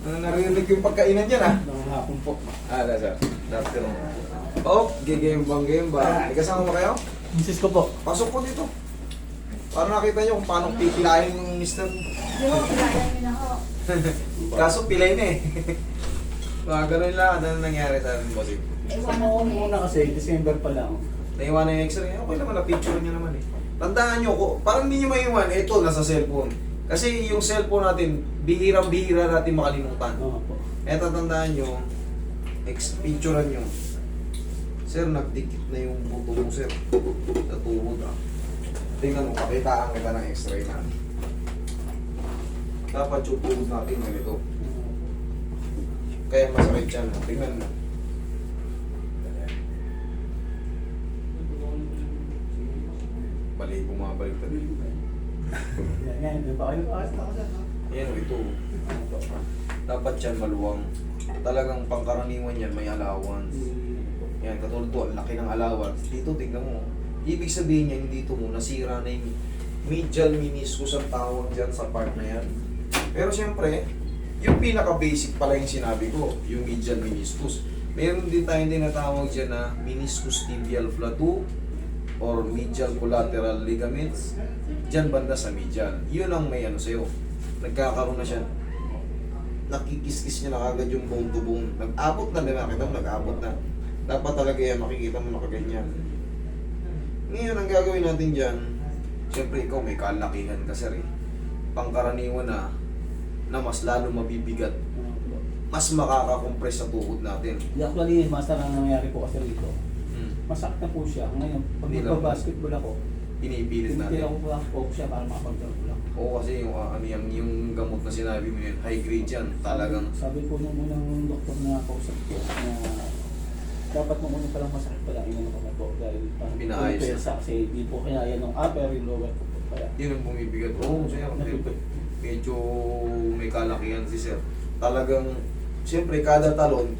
Ano narinig ko yung pagkainan dyan ah? Mga hapon po. Ah, that's sir. Afternoon. Oh, gigame bang game ba? May kasama ba kayo? Misis ko po. Pasok po dito. Para nakita nyo kung paano pipilahin yung mister. Ba, kaya nyo na ho. Kaso pilay na eh. Mga ganun lang. Ano nangyari sa atin, bossing? Sa mo muna kasi, December pa lang. Naiwanan yung x-ray. Okay naman, na-picture niya naman eh. Tandaan nyo, ko, parang hindi nyo maiwan, ito, nasa cellphone. Kasi yung cellphone natin, bihirang-bihira natin makalimutan. Oo po. Eto, tandaan nyo, ex-picturean nyo. Sir, nagdikit na yung buto mo, sir. Sa tuhod, ah. Tingnan mo, pakitaan kita ng x-ray na. Dapat yung tuhod natin ganito. Kaya masakit yan. Tingnan mo. Balik, bumabalik din. Yan, yan. Kayo nakakas na no? Yan, oh, ito. Dapat yan maluwang. Talagang pangkaraniwan yan, may allowance. Yan, katulad to, ang laki ng allowance. Dito, tignan mo. Ibig sabihin yan, dito mo, nasira na yung medial meniscus ang tawag dyan sa part na yan. Pero siyempre, yung pinaka-basic pala yung sinabi ko, yung medial meniscus. Meron din tayong tinatawag dyan na meniscus tibial plateau or medial collateral ligaments. Dyan banda sa medial. Yun ang may ano sa'yo. Nagkakaroon na siya. Nakikiskis niya na kagad yung bone to bone. Nag-abot na, di ba? Kita mo, nag-abot na. Dapat talaga yan, makikita mo nakaganyan. Ngayon, ang gagawin natin dyan, siyempre ikaw may kalakihan ka sir eh. Pangkaraniwan na, na mas lalo mabibigat, mas makakakompress sa tuhod natin. Actually, master ang nangyayari po kasi rito. Masakit na po siya. Ngayon, pag Hindi lang. nagpa-basketball ako, Pinipilit tinitira natin. ko po ang poke siya para makapag-drop lang. Oo kasi yung, ah, ano yan, yung gamot na sinabi mo yun, high grade yan. Talagang, Sabi po nung unang doktor na kausap ko na dapat nung una pa lang masakit pala ko na po dahil parang Pinaayos na. pwersa kasi di po kaya yan ng upper yung lower ko po kaya yun ang bumibigat. Oo, sir. Medyo may kalakihan si sir. Talagang, siyempre kada talon,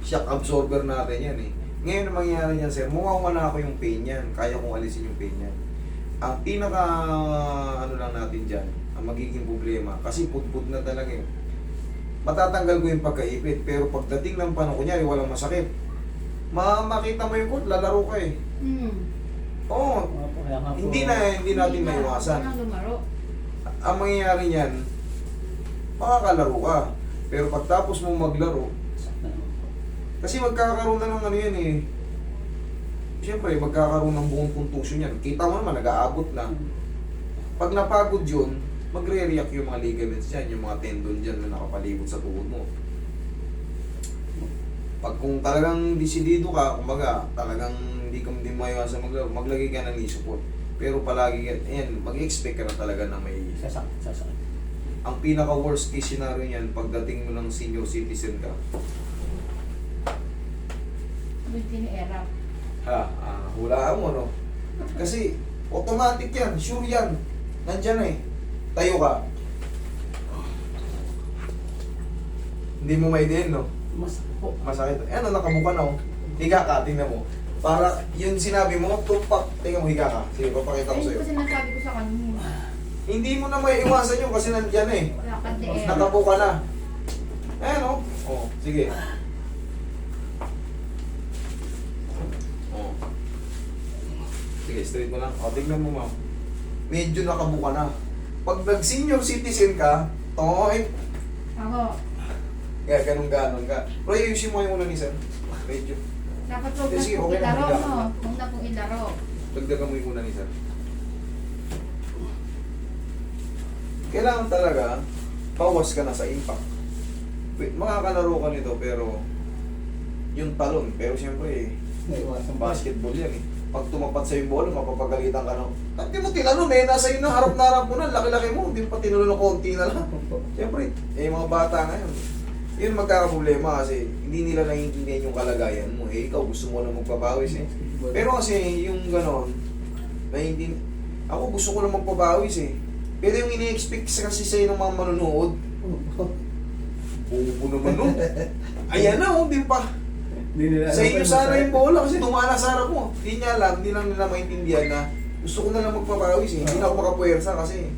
shock absorber natin yan eh. Ngayon ang mangyayari niyan sir, mawawala ako yung pain yan. Kaya kong alisin yung pain yan. Ang pinaka, ano lang natin dyan, ang magiging problema, kasi pudpud na talaga eh. Matatanggal ko yung pagkaipit, pero pagdating ng panahon, kunyari walang masakit, ma makita mo yung kod, lalaro ka eh. Hmm. Oo, hindi na, hindi natin na- maiwasan. Hindi na lumaro. ang mangyayari niyan, makakalaro ka. Pero pagtapos mo maglaro, sakit na naman po. Kasi magkakaroon na ng ano yan eh. Siyempre, magkakaroon ng buong contusion yan. Kita mo naman, nag-aabot na. Pag napagod yun, magre-react yung mga ligaments dyan, yung mga tendon dyan na nakapalibot sa tuhod mo. Pag kung talagang disidido ka, kumbaga, talagang hindi ka hindi maiwasan maglaro, maglagay ka ng support. Pero palagi ka, ayan, mag-expect ka na talaga na may Sasakit, sasakit. ang pinaka worst case scenario niyan pagdating mo ng senior citizen ka. Hindi ni Erap. Ha, ah, hulaan mo no. Kasi automatic yan, sure yan. Nandiyan na eh. Tayo ka. Hindi mo maidiin no. Masakit po. Masakit. Eh, ano, nakabuka na oh. Higa ka, tingnan mo. Para yun sinabi mo, tumpak. Tingnan mo, higa ka. Sige, papakita ko Ayun sa'yo. po sinasabi ko sa kanya. Hindi mo na may iwasan yun kasi nandiyan na eh. Erap. Nakabuka na. Ayan o. Oh, sige. Oh. Sige, straight mo lang. O, tignan mo ma'am. Medyo nakabuka na. Pag nag-senior citizen ka, toy, Ako. kaya ganun ganon ka. Pero ayusin mo yung una ni sir. Medyo. Dapat huwag Eh, na pong okay na, ilaro, no? na. Huwag na pong ilaro. Dagdagan mo yung una ni sir. Kailangan talaga, bawas ka na sa impact. Wait, Makakalaro ka nito pero yung talon, pero siyempre Naiwasan pa. basketball yan eh. Pag tumapat sa yung bola, mapapagalitan ka na. Hindi mo tinanong eh, nasa iyo na, harap na harap mo na, laki-laki mo, hindi pa tinanong ng konti na lang. Siyempre, eh mga bata ngayon, yun magkakaproblema kasi hindi nila naiintindihan yung kalagayan mo. Eh, ikaw gusto mo na magpapawis eh. Pero kasi yung ganon, naiintin ako gusto ko na magpapawis eh. Pero yung ini-expect kasi sa'yo ng mga manonood, bubo naman nun. Ayan na, oh, di pa. Hindi nila Sa inyo sana yung bola kasi dumala sa harap mo. Hindi niya alam, hindi lang nila maintindihan na gusto ko na lang magpapawis eh. Hindi na ako makapuwersa kasi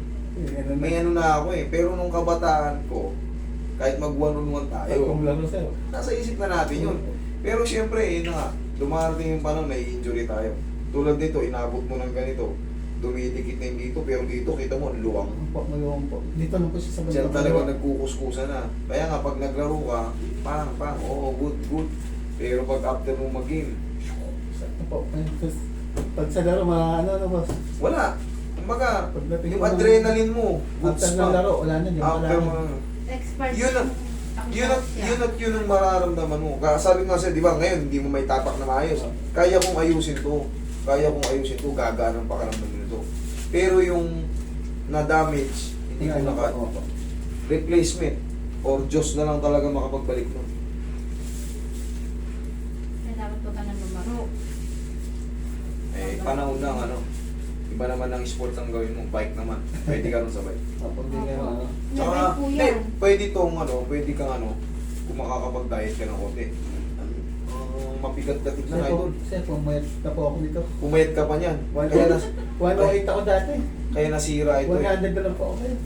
may ano na ako eh. Pero nung kabataan ko, Kahit mag one on one Ay, tayo. Nasa isip na natin yun. Pero siyempre, yun na dumarating yung panahon, may injury tayo. Tulad nito, inabot mo ng ganito, dumidikit na yung dito, pero dito, kita mo, ang luwang. Po, maluwang po. Dito lang po siya sa banda. Diyan talaga nagkukuskusan na. Kaya nga, pag naglaro ka, pang, pang, oo, good, good. Pero pag after mo mag-game, Sakto po. Pag sa laro, ma, ano na boss? wala. Kumbaga, yung mo ng- adrenaline mo, good After ng laro, wala na. Yung After wala mo, na. Expert. Yun ang- ang yun at, siya. yun at yun ang mararamdaman mo. Kaya sabi nga sa'yo, di ba, ngayon, hindi mo may tapak na maayos. Kaya kong ayusin to. Kaya kong ayusin to, gagaan ang pakaramdam nito. Pero yung na-damage, hindi ko Ano naka replacement or Diyos na lang talaga makapagbalik nun. Nang lumaro. Eh, panahon lang, ano. Iba naman ang sport ang gawin mo, bike naman. Pwede ka rin sa bike. Opo, hindi kayo ano. Tsaka, po hindi, yan. pwede tong ano, pwede kang ano, kung makakapag-diet ka ng konti. Ang mabigat-gatig Sir na po, idol. sir po, mayat na po ako dito. Pumayat ka pa niyan. One Kaya, nas, 108 ako dati. kaya nasira ito. eh. 100 na lang po ako. eh.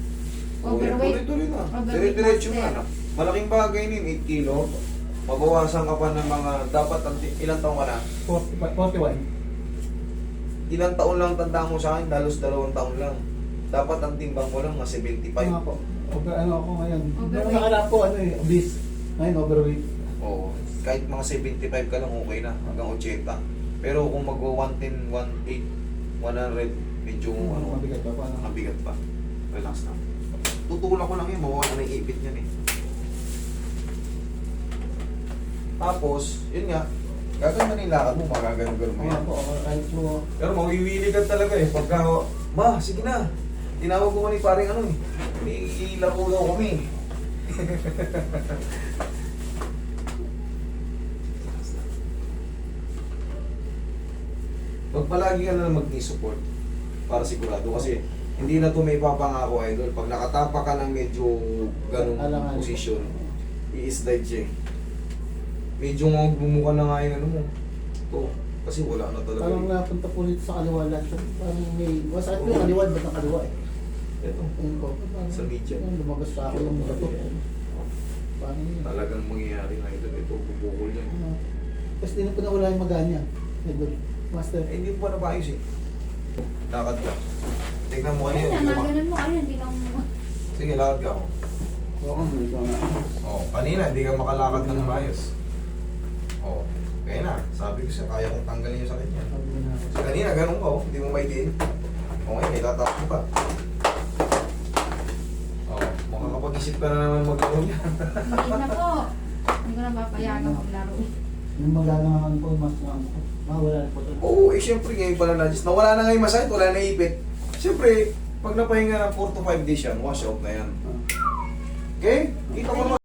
Overweight. Tuloy-tuloy na. Overweight Dire-diretso master. na. Malaking bagay nin, 8 kilo. Mabawasan ka pa ng mga, dapat, ang- ilang taong ka na? 40 41. Ilang taon lang tanda mo sa akin, dalos dalawang taon lang. Dapat ang timbang mo lang, mga 75. Ano po? Over, ano ako ngayon? Overweight. Nung po, ano eh, obese. Ngayon, overweight. Oo. Kahit mga 75 ka lang, okay na. Hanggang 80. Pero kung mag-110, 108, 100, medyo ano, Mabigat pa po. Ano? mabigat pa. Relax na. Tutulak ko lang yun, mawawala na yung ipit niyan eh. Tapos, yun nga, gaganda na yung lakad mo, magagano-gano mo yan. ako, kahit po, Pero mawiwili ka talaga eh. Pagka, ma, sige na. Tinawag ko ni paring ano eh. May ilaro daw kami. Pag palagi ka na lang mag-knee support para sigurado kasi hindi na to may papangako idol. Pag nakatapa ka ng medyo ganong Alangan. posisyon, i-slide siya eh. Medyo magbumuka na nga yung ano mo. To, kasi wala na talaga. parang eh. napunta po dito sa kaliwa lahat. Parang may, masakit po yung kaliwa, ba't ang kaliwa eh? Ito. Ayun po. Parang, Sa media. ayun, Lumagas pa ako yung bato. Parang yun. Talagang mangyayari na ito. Ito, bubukol yan. Ano, Tapos di na po nawala yung maganya. Master. Eh, hindi mo pa nabayos eh. Lakad ka. Tignan mo kanina. Ayun hindi na, ka ganun mo. Ayun, hindi lang mo. Sige, lakad ka. Oo, may ikaw nga. Oh, kanina, hindi ka makalakad ng maayos. Oh, kaya na. Sabi ko siya, kaya kong tanggalin yung sakit niya. Ko. So, kanina, ganun ka oh. Hindi mo maitin. Okay, may tatapos mo pa. Oh, makakapag-isip ka na naman maglaro niya. Hindi na po. Hindi ko na papayagan maglaro. Yung magalangan po, mas. Mawala na po ito. Oo, eh syempre ngayon pala na Nawala na ngayon masakit, wala na ipit. Siyempre, pag napahinga ng 4 to 5 days yan, wash out na yan. Ah. Okay? Kita mo naman.